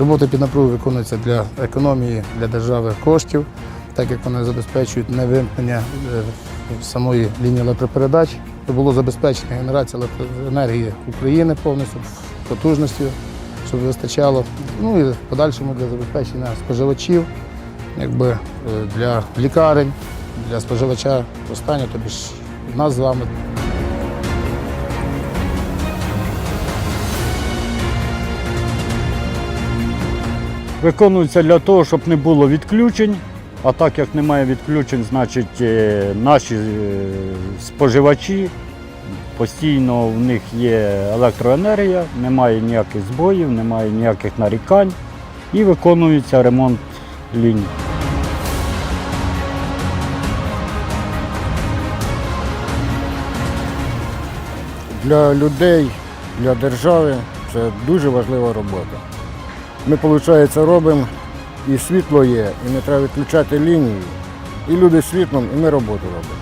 Роботи під напругою виконуються для економії для держави коштів, так як вони забезпечують невимкнення е, самої лінії електропередач. Було забезпечення генерація електроенергії України повністю потужністю, щоб вистачало. Ну і в подальшому для забезпечення споживачів, якби е, для лікарень, для споживача останнього, тобі ж нас з вами. Виконується для того, щоб не було відключень. А так як немає відключень, значить е, наші е, споживачі постійно в них є електроенергія, немає ніяких збоїв, немає ніяких нарікань і виконується ремонт ліній. Для людей, для держави це дуже важлива робота. Ми, виходить, робимо, і світло є, і не треба відключати лінію. І люди світлом, і ми роботу робимо.